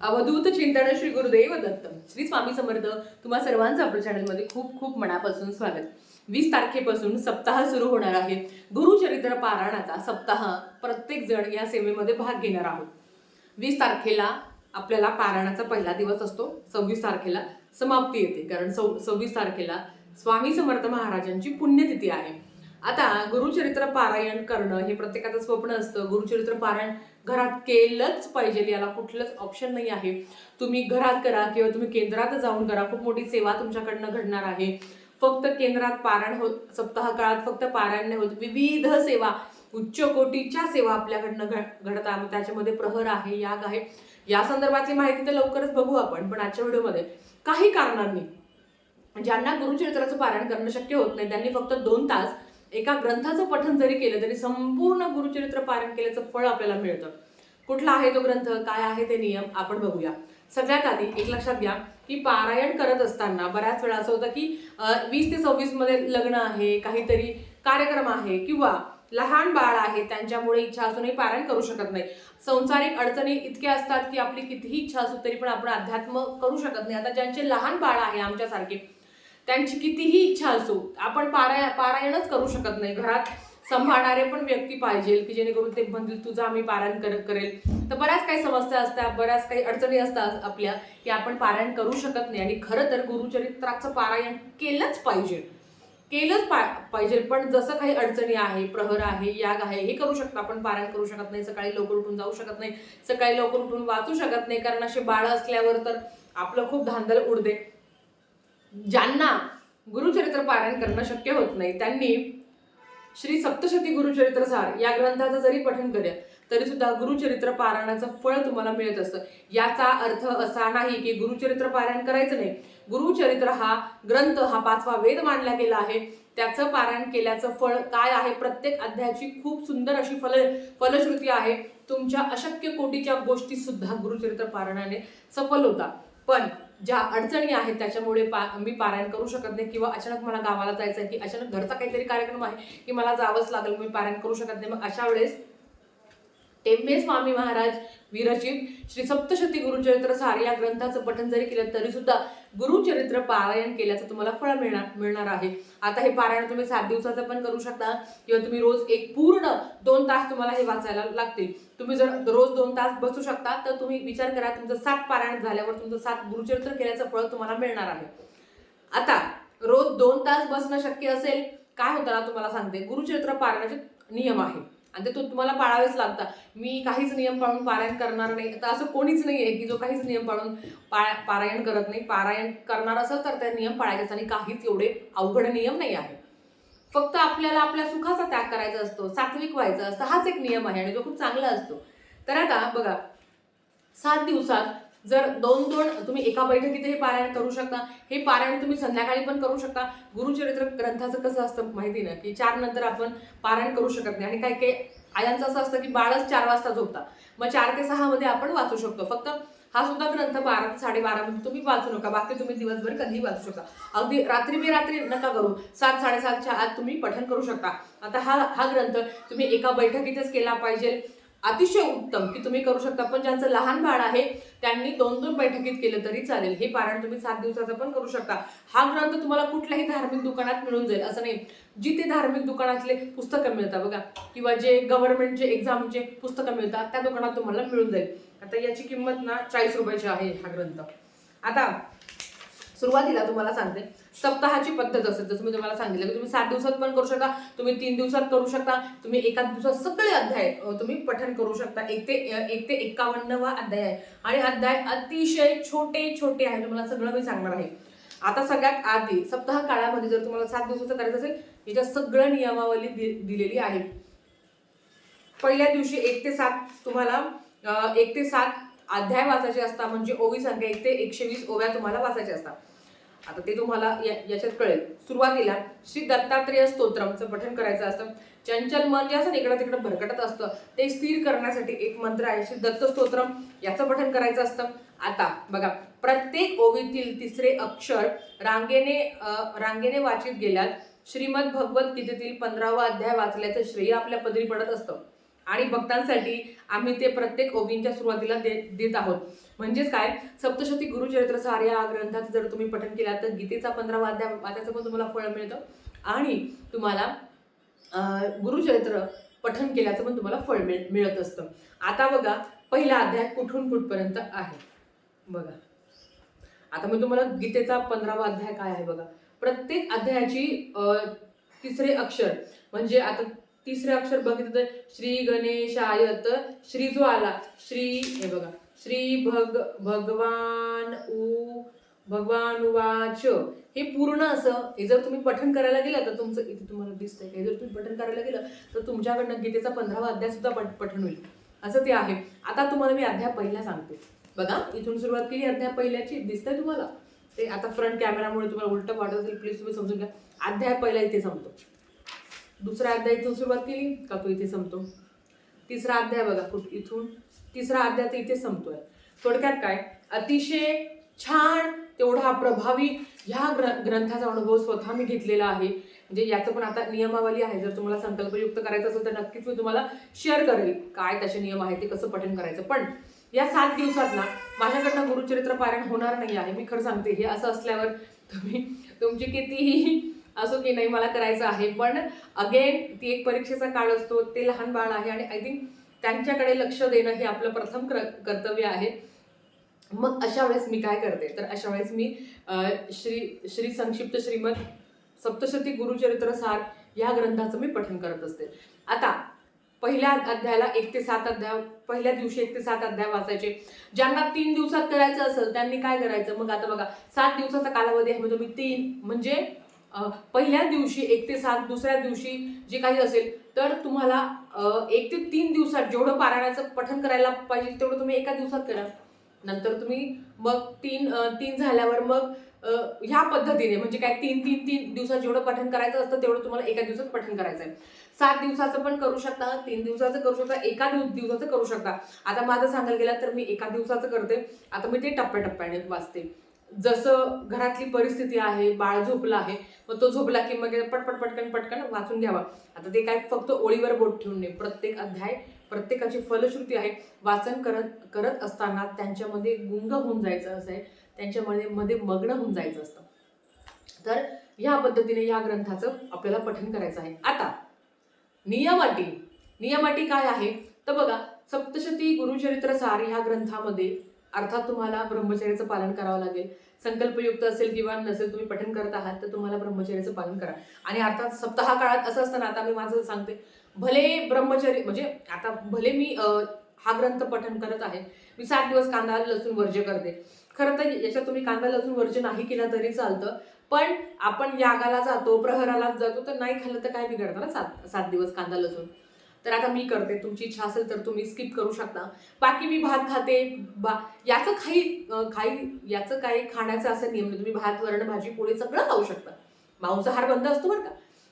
अवधूत चिंतन श्री गुरुदेव दत्त. श्री स्वामी समर्थ तुम्हा सर्वांचं आपल्या चॅनलमध्ये खूप खूप मनापासून स्वागत. वीस तारखेपासून सप्ताह सुरू होणार आहे. गुरुचरित्र पारायणाचा सप्ताह प्रत्येक जण या सेवेमध्ये भाग घेणार आहोत. वीस तारखेला आपल्याला पारायणाचा पहिला दिवस असतो. सव्वीस तारखेला समाप्ती येते. कारण सव सव्वीस तारखेला स्वामी समर्थ महाराजांची पुण्यतिथी आहे. आता गुरुचरित्र पारायण करणं हे प्रत्येकाचं स्वप्न असतं. गुरुचरित्र पारायण घरात केलंच पाहिजे याला कुठलंच ऑप्शन नाही आहे. तुम्ही घरात करा किंवा तुम्ही केंद्रात जाऊन करा. खूप मोठी सेवा तुमच्याकडनं घडणार आहे. फक्त केंद्रात पारायण होत सप्ताह काळात फक्त पारायण नाही होत. विविध सेवा उच्च कोटीच्या सेवा आपल्याकडनं घड- घडतात. त्याच्यामध्ये प्रहर आहे याग आहे. या संदर्भातली माहिती तर लवकरच बघू आपण पण आजच्या व्हिडिओमध्ये काही कारणांनी ज्यांना गुरुचरित्राचं पारायण करणं शक्य होत नाही त्यांनी फक्त दोन तास एका ग्रंथाचं पठन जरी केलं तरी संपूर्ण गुरुचरित्र पारायण केल्याचं फळ आपल्याला मिळतं. कुठला आहे तो ग्रंथ? काय आहे ते नियम? आपण बघूया. सगळ्यात आधी एक लक्षात घ्या की पारायण करत असताना बऱ्याच वेळा असं होतं की वीस ते सव्वीसमध्ये लग्न आहे काहीतरी कार्यक्रम आहे किंवा लहान बाळ आहे त्यांच्यामुळे इच्छा असूनही पारायण करू शकत नाही. संसारिक अडचणी इतक्या असतात की आपली कितीही इच्छा असू तरी पण आपण अध्यात्म करू शकत नाही. आता ज्यांचे लहान बाळ आहे आमच्यासारखे त्यांची कितीही इच्छा असो आपण पाराय पारायणच करू शकत नाही. घरात सांभाळणारे पण व्यक्ती पाहिजे की जेणेकरून ते म्हणतील तुझं आम्ही पारायण कर करेल. तर बऱ्याच काही समस्या असतात बऱ्याच काही अडचणी असतात आपल्या की आपण पारायण करू शकत नाही. आणि खरं तर गुरुचरित्राचं पारायण केलंच पाहिजे. केलंच पा पाहिजे. पण जसं काही अडचणी आहे प्रहर आहे याग आहे हे करू शकतो आपण. पारायण करू शकत नाही. सकाळी लवकर उठून जाऊ शकत नाही. सकाळी लवकर उठून वाचू शकत नाही. कारण असे बाळ असल्यावर तर आपलं खूप धांदल उडते. ज्यांना गुरुचरित्र पारायण करणं शक्य होत नाही त्यांनी श्री सप्तशती गुरुचरित्र सार या ग्रंथाचं जरी पठण केलं तरी सुद्धा गुरुचरित्र पारायणाचं फळ तुम्हाला मिळत असतं. याचा अर्थ असा नाही की गुरुचरित्र पारायण करायचं नाही. गुरुचरित्र हा ग्रंथ हा पाचवा वेद मानला गेला आहे. त्याचं पारायण केल्याचं फळ काय आहे? प्रत्येक अध्यायाची खूप सुंदर अशी फल फलश्रुती आहे. तुमच्या अशक्य कोटीच्या गोष्टी सुद्धा गुरुचरित्र पारायणाने सफल होता. पण ज्या अडचणी आहेत त्याच्यामुळे पा मी पारायण करू शकत नाही किंवा अचानक मला गावाला जायचं आहे की अचानक घरचा काहीतरी कार्यक्रम आहे की मला जावंच लागेल मी पारायण करू शकत नाही. मग अशा वेळेस टेंबे स्वामी महाराज विरचित श्री सप्तशती गुरुचरित्र सार या ग्रंथाचं पठण जरी केलं तरी सुद्धा गुरुचरित्र पारायण केल्याचं तुम्हाला फळ मिळणार मिळणार आहे. आता हे पारायण तुम्ही सात दिवसाचं पण करू शकता किंवा तुम्ही रोज एक पूर्ण दोन तास तुम्हाला हे वाचायला लागतील. तुम्ही जर रोज दोन तास बसू शकता तर तुम्ही विचार करा तुमचं सात पारायण झाल्यावर तुमचं सात गुरुचरित्र केल्याचं फळ तुम्हाला मिळणार आहे. आता रोज दोन तास बसणं शक्य असेल काय होतं ना तुम्हाला सांगते? गुरुचरित्र पारायणाचे नियम आहे. आणि ते तो तुम्हाला पाळावेच लागतात. मी काहीच नियम पाळून पारायण करणार नाही. तर असं कोणीच नाही आहे की जो काहीच नियम पाळून पा पारायण करत नाही. पारायण करणार असेल तर त्या नियम पाळायचे आणि काहीच एवढे अवघड नियम नाही आहे फक्त आपल्याला आपल्या सुखाचा त्याग करायचा असतो सात्विक व्हायचा असतं. हाच एक नियम आहे आणि जो खूप चांगला असतो. तर आता बघा सात दिवसात जर दोन दोन तुम्ही एका बैठकीत हे पारायण करू शकता हे पारायण तुम्ही संध्याकाळी पण करू शकता. गुरुचरित्र ग्रंथाचं कसं असतं माहिती ना की चार नंतर आपण पारायण करू शकत नाही. आणि काही काही आयांचं असं असतं की बाळच चार वाजता झोपता. मग चार ते सहा मध्ये आपण वाचू शकतो. फक्त हा सुद्धा ग्रंथ बारा ते साडेबारा तुम्ही वाचू नका. बाकी तुम्ही दिवसभर कधीही वाचू शकता. अगदी रात्री मी रात्री नका करू. सात साडेसातच्या आत तुम्ही पठन करू शकता. आता हा हा ग्रंथ तुम्ही एका बैठकीतच केला पाहिजे. अतिशय उत्तम की तुम्ही करू शकता. पण ज्यांचं लहान बाळ आहे त्यांनी दोन दोन बैठकीत केलं तरी चालेल. हे पारायण तुम्ही सात दिवसाचं पण करू शकता. हा ग्रंथ तुम्हाला कुठल्याही धार्मिक दुकानात मिळून जाईल. असं नाही. जिथे धार्मिक दुकानातले पुस्तकं मिळतात बघा किंवा जे गव्हर्नमेंटचे एक्झामचे पुस्तकं मिळतात त्या दुकानात तुम्हाला मिळून जाईल. आता याची किंमत ना चाळीस रुपयाची आहे हा ग्रंथ. आता सुरुवातीला तुम्हाला सांगते. सप्ताहाची पद्धत असेल जसं मी तुम्हाला सांगितलं की तुम्ही सात दिवसात पण करू शकता तुम्ही तीन दिवसात करू शकता तुम्ही एका दिवसात सगळे अध्याय तुम्ही पठण करू शकता. एक ते एक ते एक्कावन्नवा अध्याय आहे. आणि अध्याय अतिशय छोटे छोटे आहे तुम्हाला सगळं मी सांगणार आहे. आता सगळ्यात आधी सप्ताह काळामध्ये जर तुम्हाला सात दिवसाचं करायचं असेल याच्या सगळं नियमावली दि- दिलेली आहे. पहिल्या दिवशी एक ते सात तुम्हाला एक ते सात अध्याय वाचायचे असतात म्हणजे ओवी संख्या एक ते एकशे वीस ओव्या तुम्हाला वाचायच्या असतात. आता ते तुम्हाला याच्यात कळेल. सुरुवातीला श्री दत्तात्रेय स्तोत्रमचं पठण करायचं असतं. चंचल मन जे असं इकडं तिकडं भरकटत असतं. ते स्थिर करण्यासाठी एक मंत्र आहे श्री दत्त स्तोत्रम. याचं पठण करायचं असतं. आता बघा प्रत्येक ओवीतील तिसरे अक्षर रांगेने रांगेने वाचित गेल्यात. श्रीमद भगवद्गीतेतील पंधरावा अध्याय वाचल्याचं श्रेय आपल्या पदरी पडत असतं. आणि भक्तांसाठी आम्ही ते प्रत्येक ओवींच्या सुरुवातीला दे देत आहोत. म्हणजेच काय? सप्तशती गुरुचरित्र सार या ग्रंथाचं जर तुम्ही पठन केला तर गीतेचा पंधरा वाद्या वाद्याचं पण तुम्हाला फळ मिळतं. आणि तुम्हाला गुरुचरित्र पठन केल्याचं पण तुम्हाला फळ मिळ मिळत असतं. आता बघा पहिला अध्याय कुठून कुठपर्यंत आहे? बघा. आता मी तुम्हाला गीतेचा पंधरावा अध्याय काय आहे बघा. प्रत्येक अध्यायाची तिसरे अक्षर. म्हणजे आता तिसरे अक्षर बघितलं तर श्री गणेशायत श्री जो आला श्री हे बघा. श्री भग भगवान उ भगवान वाच हे पूर्ण असं हे जर तुम्ही पठण करायला गेलं तर तुमचं इथे तुम्हाला दिसतंय हे जर तुम्ही पठण करायला गेलं तर तुमच्याकडनं गीतेचा पंधरावा अध्याय सुद्धा पठ- पठण होईल. असं ते आहे. आता तुम्हाला मी अध्याय पहिला सांगते. बघा इथून सुरुवात केली अध्याय पहिल्याची. दिसतंय तुम्हाला? ते आता फ्रंट कॅमेरामुळे तुम्हाला उलट वाटत असेल प्लीज तुम्ही समजून घ्या. अध्याय पहिला इथे संपतो. दुसरा अध्याय इथून सुरुवात केली का तो इथे संपतो? तिसरा अध्याय बघा कुठ इथून. तिसरा अध्याय तर इथे संपतोय. थोडक्यात काय? अतिशय छान तेवढा प्रभावी ह्या ग्र ग्रंथाचा अनुभव स्वतः मी घेतलेला आहे. म्हणजे याचं पण आता नियमावली आहे. जर तुम्हाला संकल्पयुक्त करायचं असेल तर नक्कीच मी तुम्हाला शेअर करेल काय त्याचे नियम आहे ते कसं पठण करायचं. पण या सात दिवसात ना माझ्याकडनं गुरुचरित्र पारायण होणार नाही आहे. मी खरं सांगते हे असं असल्यावर तुम्ही तुमची कितीही असो की नाही मला करायचं आहे. पण अगेन ती एक परीक्षेचा काळ असतो. ते लहान बाळ आहे आणि आय थिंक त्यांच्याकडे लक्ष देणं हे आपलं प्रथम क्र- कर्तव्य आहे. मग अशा वेळेस मी काय करते? तर अशा वेळेस मी श्री श्री संक्षिप्त श्रीमद सप्तशती गुरुचरित्र सार या ग्रंथाचं मी पठन करत असते. आता पहिल्या अध्यायाला एक ते सात अध्याय पहिल्या दिवशी एक ते सात अध्याय वाचायचे. ज्यांना तीन दिवसात करायचं असेल त्यांनी काय करायचं? मग आता बघा सात दिवसाचा कालावधी आहे मग तुम्ही तीन म्हणजे पहिल्या दिवशी एक ते सात दुसऱ्या दिवशी जे काही असेल तर तुम्हाला एक ते तीन दिवसात जेवढं पारायणाचं पठन करायला पाहिजे तेवढं तुम्ही एका दिवसात करा. नंतर तुम्ही मग तीन तीन झाल्यावर मग ह्या पद्धतीने म्हणजे काय तीन तीन तीन दिवसात जेवढं पठन करायचं असतं तेवढं तुम्हाला एका दिवसात पठन करायचं आहे सात दिवसाचं पण करू शकता तीन दिवसाचं करू शकता एका दिव दिवसाचं करू शकता. आता माझं सांगायला गेलं तर मी एका दिवसाचं करते. आता मी ते टप्प्याटप्प्याने वाचते. जसं घरातली परिस्थिती आहे बाळ झोपला आहे मग तो झोपला की मग पटपट पटकन पटकन वाचून घ्यावा. आता ते काय फक्त ओळीवर बोट ठेवून नाही प्रत्येक अध्याय प्रत्येकाची फलश्रुती आहे. वाचन करत करत असताना त्यांच्यामध्ये गुंग होऊन जायचं असं आहे. त्यांच्यामध्ये मध्ये मग्न होऊन जायचं असतं. तर ह्या पद्धतीने या ग्रंथाचं आपल्याला पठन करायचं आहे. आता नियमाटी. नियमाटी काय आहे? तर बघा सप्तशती गुरुचरित्र सार ह्या ग्रंथामध्ये अर्थात तुम्हाला ब्रह्मचर्याचं पालन करावं लागेल. संकल्पयुक्त असेल किंवा नसेल तुम्ही पठण करत आहात तर तुम्हाला ब्रह्मचर्याचं पालन करा. आणि अर्थात सप्ताह काळात असं असतं ना आता मी माझं सांगते. भले ब्रह्मचर्य म्हणजे आता भले मी हा ग्रंथ पठण करत आहे मी सात दिवस कांदा लसूण वर्ज्य करते. खरं तर याच्यात तुम्ही कांदा लसूण वर्ज्य नाही केला तरी चालतं. पण आपण यागाला जातो प्रहराला जातो तर नाही खाल्लं तर काय बिघडणार? सात सात दिवस कांदा लसूण. तर आता मी करते. तुमची इच्छा असेल तर तुम्ही स्किप करू शकता. बाकी मी भात खाते. बा याचं काही खाई काही याचं काही खाण्याचं असं नियम नाही. तुम्ही भात वरण भाजी पोळी सगळं खाऊ शकता. मांसाहार बंद असतो बरं का.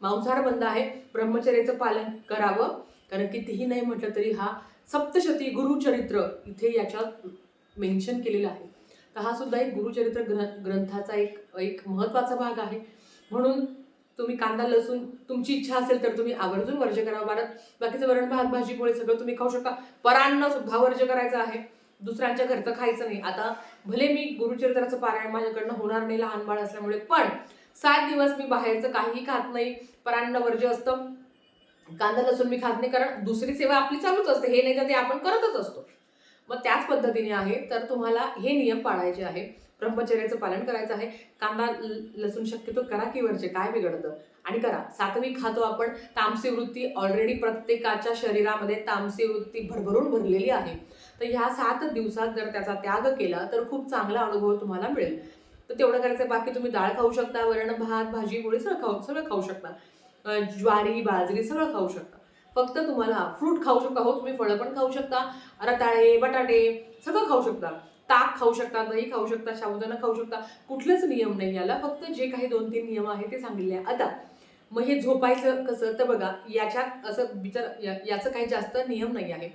मांसाहार बंद आहे. ब्रह्मचर्याचं पालन करावं. कारण कितीही नाही म्हटलं तरी हा सप्तशती गुरुचरित्र इथे याच्यात मेन्शन केलेलं आहे. तर हा सुद्धा एक गुरुचरित्र ग्रं ग्रंथाचा एक एक महत्त्वाचा भाग आहे. म्हणून तुम्ही कांदा लसूण तुमची इच्छा असेल तर तुम्ही आवर्जून वर्ज करा भारत बाकीचं वरण भात भाजी पोळी सगळं तुम्ही खाऊ शकता. परांना सुद्धा वर्ज करायचं आहे. दुसऱ्यांच्या घरचं खायचं नाही. आता भले मी गुरुचरित्राचं पारायण माझ्याकडनं होणार नाही लहान बाळ असल्यामुळे पण सात दिवस मी बाहेरचं काहीही खात नाही. परांना वर्ज असतं. कांदा लसूण मी खात नाही. कारण दुसरी सेवा आपली चालूच असते. हे नाही तर ते आपण करतच असतो. मग त्याच पद्धतीने आहे. तर तुम्हाला हे नियम पाळायचे आहे ब्रह्मचर्याचं पालन करायचं आहे. कांदा ल- लसूण शक्यतो करा की वरचे काय बिघडतं? आणि करा. सात्विक खातो आपण. तामसी वृत्ती ऑलरेडी प्रत्येकाच्या शरीरामध्ये तामसी वृत्ती भरभरून भरलेली आहे. तर ह्या सात दिवसात जर त्याचा त्याग केला तर खूप चांगला अनुभव तुम्हाला मिळेल. तर तेवढं करायचं बाकी तुम्ही डाळ खाऊ शकता वरण भात भाजी पोळी सगळं खाऊ सगळं खाऊ शकता. ज्वारी बाजरी सगळं खाऊ शकता. फक्त तुम्हाला फ्रूट खाऊ शकता. हो तुम्ही फळं पण खाऊ शकता. रताळे बटाटे सगळं खाऊ शकता. ताक खाऊ शकता दही खाऊ शकता साबुदाणा खाऊ शकता कुठलंच नियम नाही याला. फक्त जे काही दोन तीन नियम आहे ते सांगितले आहे आता मग हे झोपायचं कसं? तर बघा याच्यात असं विचार या- याचं काही जास्त नियम नाही आहे.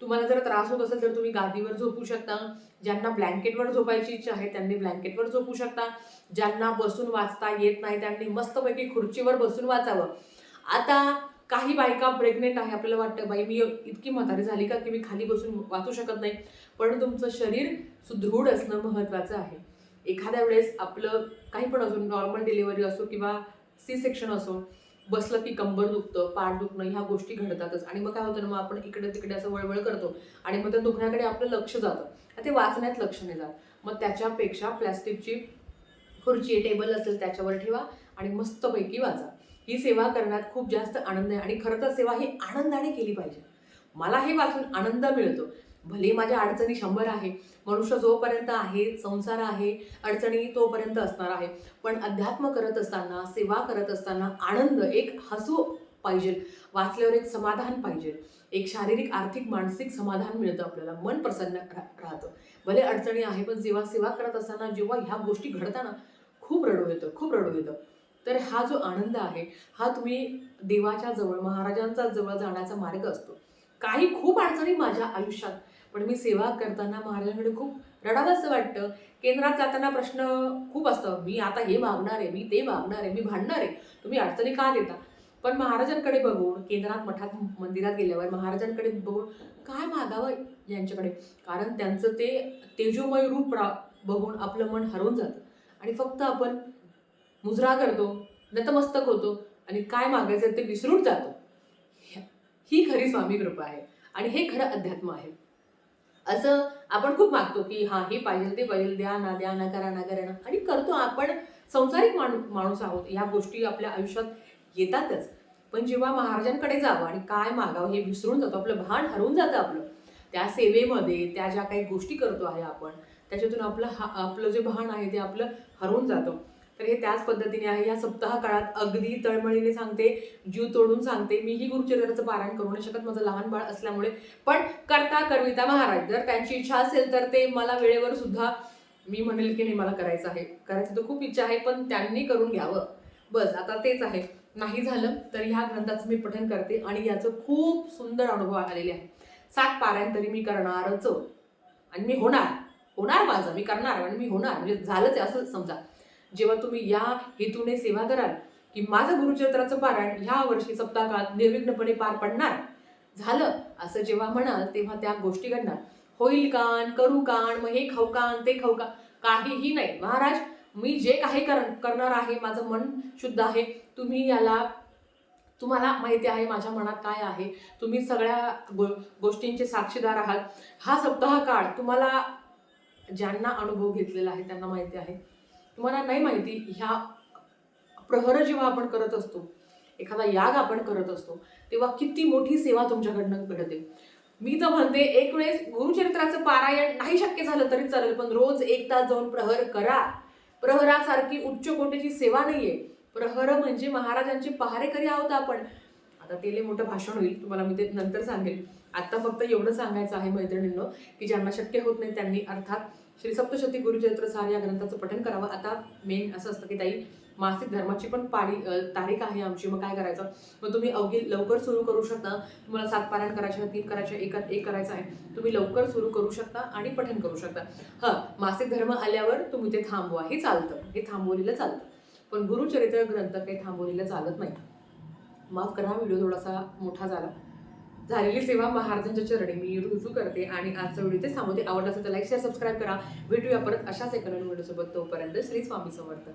तुम्हाला जर त्रास होत असेल तर तुम्ही गादीवर झोपू शकता. ज्यांना ब्लँकेटवर झोपायची इच्छा आहे त्यांनी ब्लँकेटवर झोपू शकता. ज्यांना बसून वाचता येत नाही त्यांनी मस्तपैकी खुर्चीवर बसून वाचावं. आता काही बायका प्रेग्नेंट आहे आपल्याला वाटतं बाई मी इतकी म्हातारी झाली का की मी खाली बसून वाचू शकत नाही? पण तुमचं शरीर सुदृढ असणं महत्त्वाचं आहे. एखाद्या वेळेस आपलं काही पण असून नॉर्मल डिलिव्हरी असो किंवा सी सेक्शन असो बसलं की कंबर दुखतं पाठ दुखणं ह्या गोष्टी घडतातच. आणि मग काय होतं ना मग आपण इकडे तिकडे असं वळवळ करतो आणि मग त्या दुखण्याकडे आपलं लक्ष जातं. आणि ते वाचण्यात लक्ष नाही जात. मग त्याच्यापेक्षा प्लॅस्टिकची खुर्ची टेबल असेल त्याच्यावर ठेवा आणि मस्तपैकी वाचा. ही सेवा करण्यात खूप जास्त आनंद आहे. आणि खरं तर सेवा ही आनंदाने केली पाहिजे. मला हे वाचून आनंद मिळतो. भले माझ्या अडचणी शंभर आहे मनुष्य जोपर्यंत आहे संसार आहे अडचणी तोपर्यंत असणार आहे. पण अध्यात्म करत असताना सेवा करत असताना आनंद एक हसू पाहिजे वाचल्यावर एक समाधान पाहिजे. एक शारीरिक आर्थिक मानसिक समाधान मिळतं आपल्याला. मन प्रसन्न राहतं. भले अडचणी आहे पण जेव्हा सेवा करत असताना जेव्हा ह्या गोष्टी घडताना खूप रडू येतं खूप रडू येतं. तर हा जो आनंद आहे हा तुम्ही देवाच्या जवळ महाराजांचा जवळ जाण्याचा मार्ग असतो. काही खूप अडचणी माझ्या आयुष्यात पण मी सेवा करताना महाराजांकडे खूप रडावंसं वाटतं. केंद्रात जाताना प्रश्न खूप असतं मी आता हे मागणार आहे मी ते मागणार आहे मी भांडणार आहे तुम्ही अडचणी का देता? पण महाराजांकडे बघून केंद्रात मठात मंदिरात गेल्यावर महाराजांकडे बघून काय मागावं यांच्याकडे? कारण त्यांचं ते तेजोमय रूप रा बघून आपलं मन हरवून जातं. आणि फक्त आपण मुजरा करतो नतमस्तक होतो आणि काय मागायचं ते विसरून जातो. ही खरी स्वामी कृपा आहे आणि हे खरं अध्यात्म आहे. असं आपण खूप मागतो की हां हे पाहिजे ते पाहिजे द्या ना द्या ना करा ना करा ना. आणि करतो आपण संसारिक माणू माणूस आहोत ह्या गोष्टी आपल्या आयुष्यात येतातच. पण जेव्हा महाराजांकडे जावं आणि काय मागावं हे विसरून जातो आपलं भान हरवून जातं आपलं. त्या सेवेमध्ये त्या ज्या काही गोष्टी करतो आहे आपण त्याच्यातून आपलं हा आपलं जे भान आहे ते आपलं हरवून जातं. तर हे त्याच पद्धतीने आहे. या सप्ताह काळात अगदी तळमळीने सांगते जीव तोडून सांगते. मीही गुरुचरित्राचं पारायण करू नाही शकत. माझं लहान बाळ असल्यामुळे. पण करता करविता महाराज जर त्यांची इच्छा असेल तर ते मला वेळेवर सुद्धा मी म्हणेल की नाही मला करायचं आहे. करायचं तर खूप इच्छा आहे पण त्यांनी करून घ्यावं. बस आता तेच आहे. नाही झालं तर ह्या ग्रंथाचं मी पठन करते आणि याचं खूप सुंदर अनुभव आलेले आहे. सात पारायण तरी मी करणारच. आणि मी होणार. होणार माझं. मी करणार आणि मी होणार. म्हणजे झालंच आहे असं समजा. जेव्हा तुम्ही या हेतूने सेवा कराल की माझं गुरुचरित्राचं पारायण ह्या वर्षी सप्ताहात निर्विघ्नपणे पार पडणार. झालं. असं जेव्हा म्हणाल तेव्हा त्या गोष्टी घडणार. होईल कान करू कान मग हे खाऊ कान ते खाऊ का काहीही नाही. महाराज मी जे काही कर करणार आहे माझं मन शुद्ध आहे. तुम्ही याला तुम्हाला माहिती आहे माझ्या मनात काय आहे. तुम्ही सगळ्या गो गोष्टींचे साक्षीदार आहात. हा सप्ताह काळ तुम्हाला ज्यांना अनुभव घेतलेला आहे त्यांना माहिती आहे. तुम्हाला नाही माहिती ह्या प्रहर जेव्हा आपण करत असतो एखादा याग आपण करत असतो तेव्हा किती मोठी सेवा तुमच्याकडनं घडते. मी तर म्हणते एक वेळेस गुरुचरित्राचं पारायण नाही शक्य झालं तरी चालेल पण रोज एक तास जाऊन प्रहर करा. प्रहरासारखी उच्च कोटीची सेवा नाहीये. प्रहर म्हणजे महाराजांचे पहारेकरी आहोत आपण. आता ते मोठं भाषण होईल तुम्हाला मी ते नंतर सांगेल. आत्ता फक्त एवढं सांगायचं आहे मैत्रिणींनो की ज्यांना शक्य होत नाही त्यांनी अर्थात श्री सप्तशती गुरुचरित्र सार या ग्रंथाचं पठण करावं. आता मेन असं असतं की ताई मासिक धर्माची पण पाळी तारीख आहे आमची. मग काय करायचं? मग तुम्ही अवघी लवकर सुरू करू शकता. तुम्हाला सात पारायण करायचे तीन करायचे एक एकात एक करायचं आहे. तुम्ही लवकर सुरू करू शकता आणि पठण करू शकता. हं मासिक धर्म आल्यावर तुम्ही ते थांबवा. हे चालतं. हे थांबवलेलं चालतं. पण गुरुचरित्र ग्रंथ काही थांबवलेलं चालत नाही. माफ करा व्हिडिओ थोडासा मोठा झाला. झालेली सेवा महाराजांच्या चरणी मी रुजू करते आणि आज व्हिडिओ ते थांबवते. आवडला असेल तर लाईक शेअर सबस्क्राईब करा. भेटूया परत अशाच एका नवीन व्हिडिओसोबत. तोपर्यंत श्री स्वामी समर्थ.